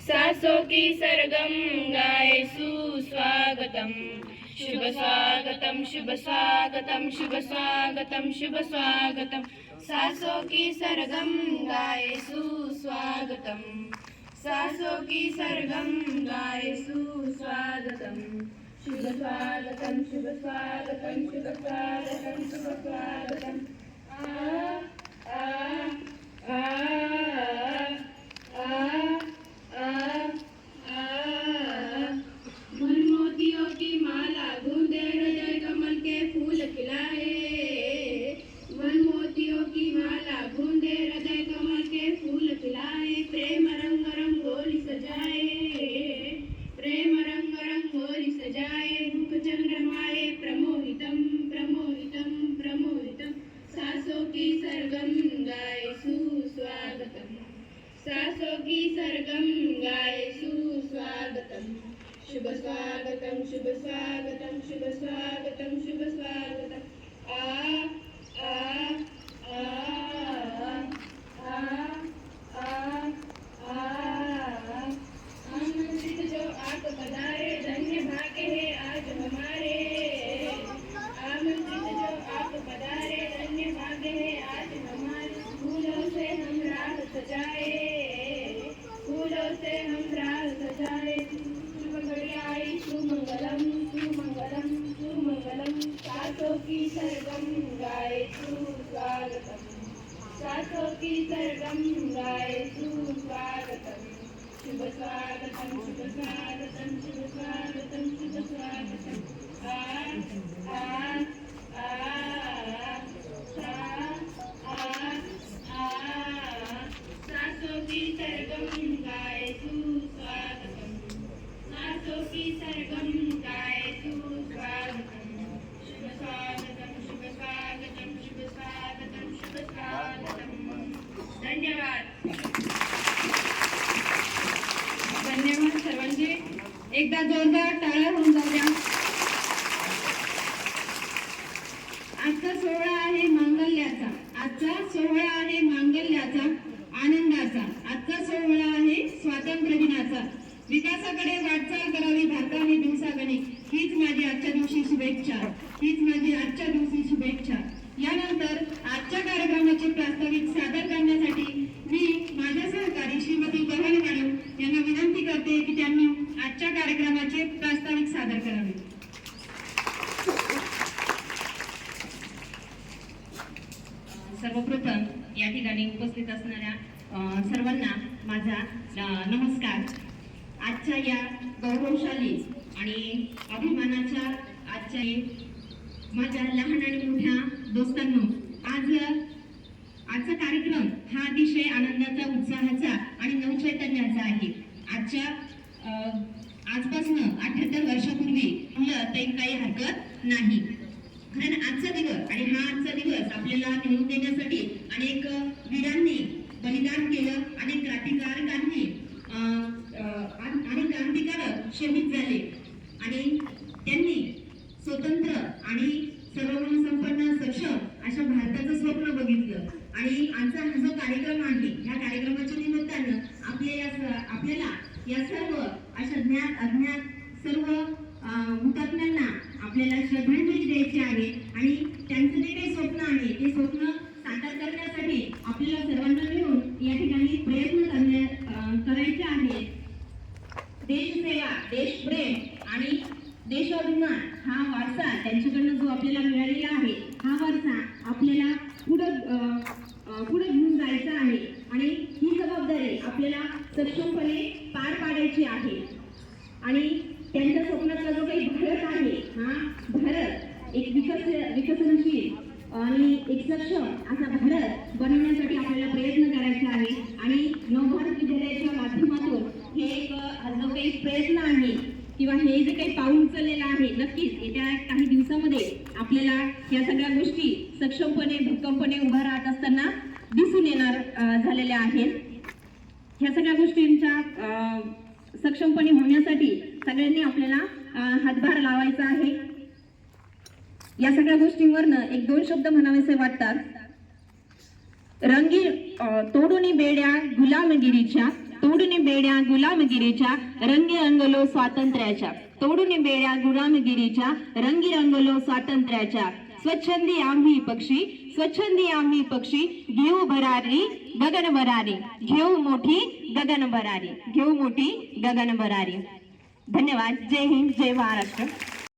सासो की सरगम गाय सुस्वागतम शुभ स्वागतम शुभ स्वागतम शुभ स्वागतम शुभ स्वागतम। सासो की सरगम गाय सुस्वागतम सासो की सरगम गाय सुस्वागतम शुभ स्वागतम। शुभ स्वागतम शुभ स्वागतम शुभ स्वागतम आ आ। सासों की सरगम गाए सुस्वागतम। शुभ स्वागतम शुभ स्वागतम शुभ स्वागतम शुभ स्वागतम आ आ सर्वं गायतु स्वागतं सात्वकी सर्वं गायतु स्वागतं शुभस्वागतं शुभस्वागतं शुभस्वागतं शुभस्वागतम्। एकदा जोरदार टाळ्या होऊन जाऊ द्या आजचा सोहळा आहे मांगल्याचा. आजचा सोहळा आहे मांगल्याचा आनंदाचा. आजचा सोहळा आहे स्वातंत्र्य दिनाचा विकासाकडे वाटचाल करावी भारताने दिवसागणिक हीच माझी आजच्या दिवशी शुभेच्छा. हीच माझी आजच्या दिवशी शुभेच्छा. सर्वप्रथम या ठिकाणी उपस्थित असणाऱ्या सर्वांना माझा नमस्कार. आजच्या या गौरवशाली आणि अभिमानाच्या आजच्या माझ्या लहान आणि मोठ्या दोस्तांनो आज आजचा कार्यक्रम हा अतिशय आनंदाचा उत्साहाचा आणि नवचैतन्याचा आहे. आजच्या आजपासून अठ्याहत्तर वर्षापूर्वी मुलं तरी काही हरकत नाही. कारण आजचा दिवस आणि हा आजचा दिवस आपल्याला मिळवून देण्यासाठी अनेक वीरांनी बलिदान केलं अनेक क्रांतिकारकांनी अनेक क्रांतिकारक शहीद झाले. आणि त्यांनी स्वतंत्र आणि सर्वगुणसंपन्न सक्षम अशा भारताचं स्वप्न बघितलं. आणि आजचा हा जो कार्यक्रम आहे ह्या कार्यक्रमाच्या निमित्तानं आपल्या या आपल्याला या सर्व आपल्याला श्रद्धांजली द्यायची आहे आणि त्यांचं जे काही स्वप्न आहे ते स्वप्न साकार करण्यासाठी आपल्याला सर्वांना मिळून या ठिकाणी प्रयत्न करण्या करायचे आहे. देशसेवा देशप्रेम आणि देशाभिमान हा वारसा त्यांच्याकडनं जो आपल्याला मिळालेला आहे हा वारसा आपल्याला पुढं अं, अं, पुढे घेऊन जायचा आहे आणि ही जबाबदारी आपल्याला सक्षमपणे पार पाडायची आहे आणि त्यांच्या स्वप्नातला जो काही भारत आहे हा भारत एक विकस विकसनशील आणि एक सक्षम असा भारत बनवण्यासाठी आपल्याला प्रयत्न करायचा आहे. आणि नवभारत विद्यालयाच्या माध्यमातून हे एक जो काही प्रयत्न आहे किंवा हे जे काही पाऊल उचललेलं आहे नक्कीच येत्या काही दिवसामध्ये आपल्याला या सगळ्या गोष्टी सक्षमपणे भक्कमपणे उभा राहत असताना दिसून येणार झालेल्या आहेत. ह्या सगळ्या गोष्टींच्या अं, सक्षमपणे होण्यासाठी सगळ्यांनी आपल्याला हातभार लावायचा आहे. या सगळ्या गोष्टींवरनं एक दोन शब्द म्हणावेसे वाटतात. रंगी तोडुनी तोडून बेड्या गुलामगिरीच्या तोडून बेड्या गुलामगिरीच्या रंगी रंगलो स्वातंत्र्याच्या तोडून बेड्या गुलामगिरीच्या रंगी रंगलो स्वातंत्र्याच्या. स्वच्छंदी आम्ही पक्षी स्वच्छंदी आम्ही पक्षी घेऊ भरारी गगन भरारी. घेऊ मोठी गगन भरारी. घेऊ मोठी गगन भरारी. धन्यवाद. जय हिंद जय महाराष्ट्र.